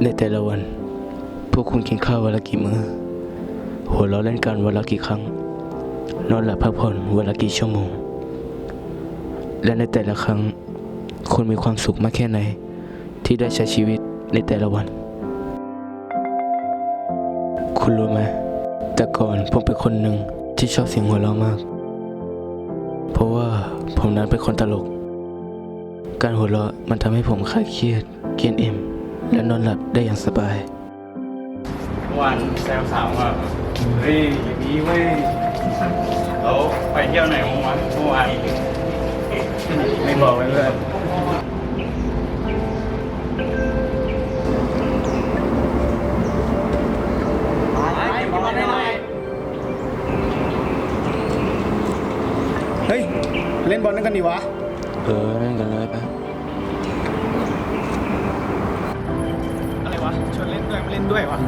ในแต่ละวัน พวกคุณกินข้าววันละกี่มื้อ หัวเราะเล่นกันวันละกี่ครั้ง นอนหลับพักผ่อนวันละกี่ชั่วโมง และในแต่ละครั้ง คุณมีความสุขมากแค่ไหน ที่ได้ใช้ชีวิตในแต่ละวัน คุณรู้ไหม แต่ก่อนผมเป็นคนหนึ่งที่ชอบเสียงหัวเราะมาก เพราะว่าผมนั้นเป็นคนตลก การหัวเราะมันทำให้ผมคลายเครียดเกินอิ่ม และนอนหลับได้อย่างสบายเมื่อวานแซวสาวว่าเฮ้ยอย่างนี้เว้ยแล้วไปเที่ยวไหนเมื่อวานเมื่อวานไม่บอกเลยเลยเฮ้ย เล่นบอลนั่นกันดีวะ เออเล่นกันเลยไปะไรวะชวนเล่นด้วยไม่เล่นด้วยวะ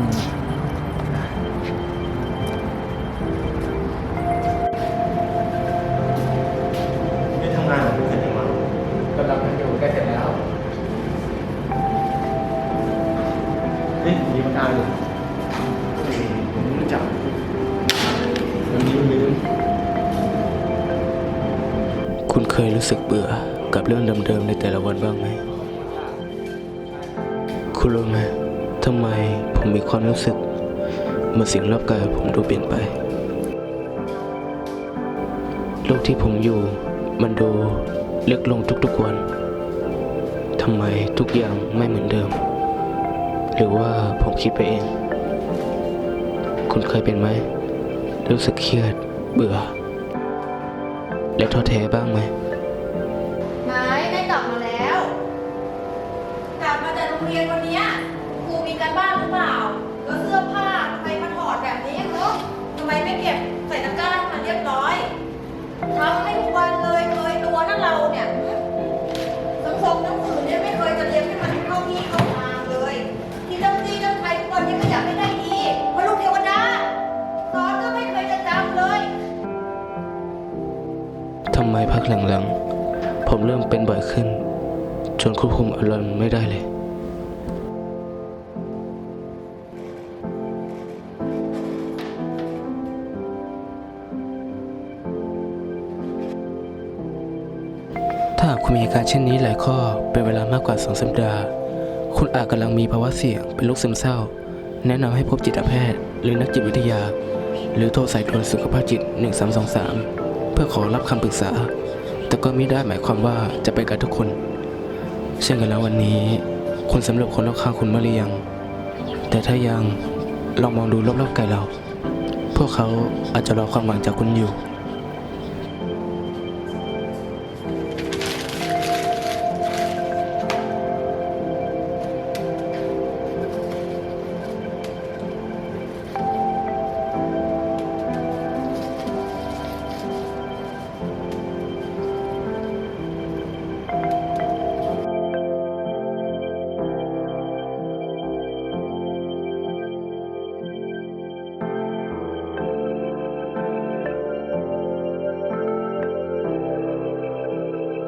ไม่ทำงานไม่เสร็จยังวะกำลังอยู่ใกล้เสร็จแล้วเฮ้ยมีประกันเลยผมรู้จักวันนี้ลืมคุณเคยรู้สึกเบื่อกับเรื่องเดิมๆในแต่ละวันบ้างไหมคุณรู้ไหม ทำไมผมมีความรู้สึกเมื่อสิ่งรอบกายผมดูเปลี่ยนไป โลกที่ผมอยู่มันดูเล็กลงทุกๆวันทำไมทุกอย่างไม่เหมือนเดิม หรือว่าผมคิดไปเอง คุณเคยเป็นไหม รู้สึกเครียด เบื่อ และท้อแท้บ้างไหมนายได้กลับมาแล้ว กลับมาจากโรงเรียนวันเนี้ย รูมีการบ้านหรือเปล่า แล้วเสื้อผ้าทำไมมาถอดแบบนี้เนาะทำไมไม่เก็บใส่ตะกร้าให้มันเรียบร้อยทำให้ทุกวันเลยเคยตัวนั่นเราเนี่ยสังคมหนังสือเนี่ยไม่เคยจะเรียนให้มันเข้าที่เข้าทางเลย ที่เรื่องที่เรื่องไทยทุกวันนี้ก็อยากให้ได้ดีเพราะลูกเทวดาสอนก็ไม่เคยจะจำเลยทำไมพักหลังๆผมเริ่มเป็นบ่อยขึ้น จนควบคุมอารมณ์ไม่ได้เลย ถ้าหากคุณมีอาการเช่นนี้หลายข้อเป็นเวลามากกว่าสองสัปดาห์ คุณอาจกำลังมีภาวะเสี่ยงเป็นโรคซึมเศร้า แนะนำให้พบจิตแพทย์ หรือนักจิตวิทยา หรือโทรสายด่วนสุขภาพจิต 1323 เพื่อขอรับคำปรึกษา แต่ก็ไม่ได้หมายความว่าจะไปกับทุกคน เช่นกันแล้ววันนี้ คุณสำรวจคนรอบข้างคุณมาหรือยัง แต่ถ้ายังลองมองดูรอบๆกายเรา พวกเขาอาจจะรอความหวังจากคุณอยู่